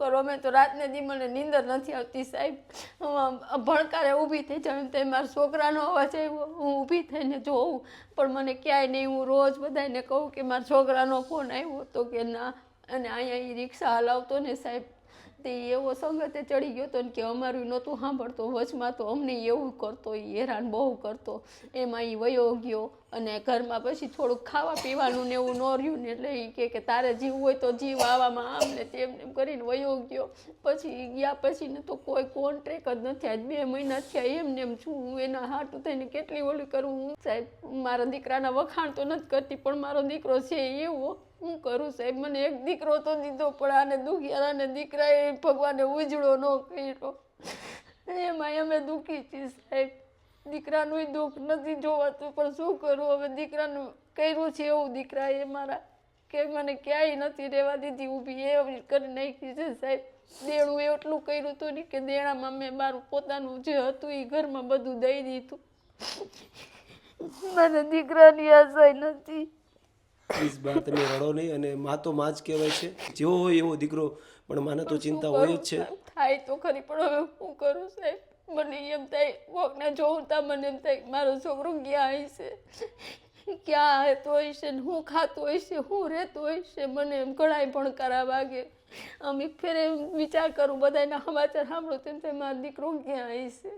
કરું, અમે તો રાતને દી મને નીંદર નથી આવતી સાહેબ. ભણકારે ઊભી થઈ જાઉં તે મારા છોકરાનો અવાજ આવ્યો. હું ઊભી થઈને જોઉં, પણ મને ક્યાંય નહીં. હું રોજ બધાને કહું કે મારા છોકરાનો ફોન આવ્યો તો કે ના. અને અહીંયા એ રિક્ષા હલાવતો ને સાહેબ. તે એવો સંગતે ચડી ગયો હતો ને કે અમારું નહોતું સાંભળતો. વચમાં તો અમને એવું કરતો એ હેરાન બહુ કરતો. એમાં એ વયો ગયો અને ઘરમાં પછી થોડુંક ખાવા પીવાનું ને એવું ન રહ્યું ને એટલે એ કે તારે જીવવું હોય તો જીવ આવામાં આમ ને તેમ એમ કરીને વયો ગયો. પછી ગયા પછી ને તો કોઈ કોન્ટ્રેક જ નથી. આજ બે મહિના થયા એમ ને એમ છું હું એના હાટું થઈને કેટલી ઓલી કરું હું? સાહેબ, મારા દીકરાના વખાણ તો નથી કરતી, પણ મારો દીકરો છે એવો. હું કરું સાહેબ? મને એક દીકરો તો દીધો, પણ આને દુખિયારાને દીકરાએ ભગવાને ઉજળો ન કર્યો. એમાં અમે દુઃખી છીએ સાહેબ. દીકરાનું દુઃખ નથી જોવાતું, પણ શું કરું? હવે દીકરાનું કર્યું છે એવું દીકરાએ મારા. કે મને ક્યાંય નથી રહેવા દીધી, ઊભી એ કરી નાખી છે સાહેબ. દેણું એટલું કર્યું હતું ને કે દેણામાં મેં મારું પોતાનું જે હતું એ ઘરમાં બધું દઈ દીધું. મને દીકરાની આશા નથી. પ્લીઝ બા તમે રડો નહીં અને માં તો માં જ કહેવાય છે. જેવો હોય એવો દીકરો પણ માને તો ચિંતા હોય જ છે. થાય તો ખરી પણ હવે હું કરું સાહેબ? મને એમ થાય કોકને જોઉં તા મને એમ થાય મારો છોકરો ક્યાં હશે ક્યાં રહેતો હશે ને હું ખાતો હશે હું રહેતો હશે મને એમ ઘણાય કરા વાગે. અમે ફેરે એમ વિચાર કરું બધાના સમાચાર સાંભળું તેમ થાય મારો દીકરો ક્યાં હશે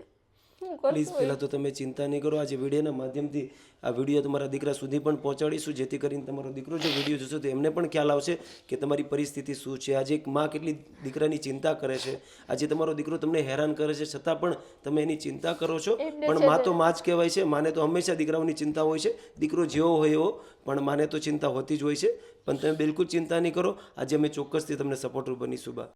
પ્લીઝ પહેલાં તો તમે ચિંતા નહીં કરો. આજે વિડીયોના માધ્યમથી આ વીડિયો તમારા દીકરા સુધી પણ પહોંચાડીશું. જેથી કરીને તમારો દીકરો જો વીડિયો જોશે તો એમને પણ ખ્યાલ આવશે કે તમારી પરિસ્થિતિ શું છે. આજે એક માં કેટલી દીકરાની ચિંતા કરે છે. આજે તમારો દીકરો તમને હેરાન કરે છે. છતાં પણ તમે એની ચિંતા કરો છો. પણ માં તો માં જ કહેવાય છે. માને તો હંમેશા દીકરાઓની ચિંતા હોય છે. દીકરો જેવો હોય એવો પણ માને તો ચિંતા હોતી જ હોય છે. પણ તમે બિલકુલ ચિંતા નહીં કરો. આજે અમે ચોક્કસથી તમને સપોર્ટર બનીશું બા.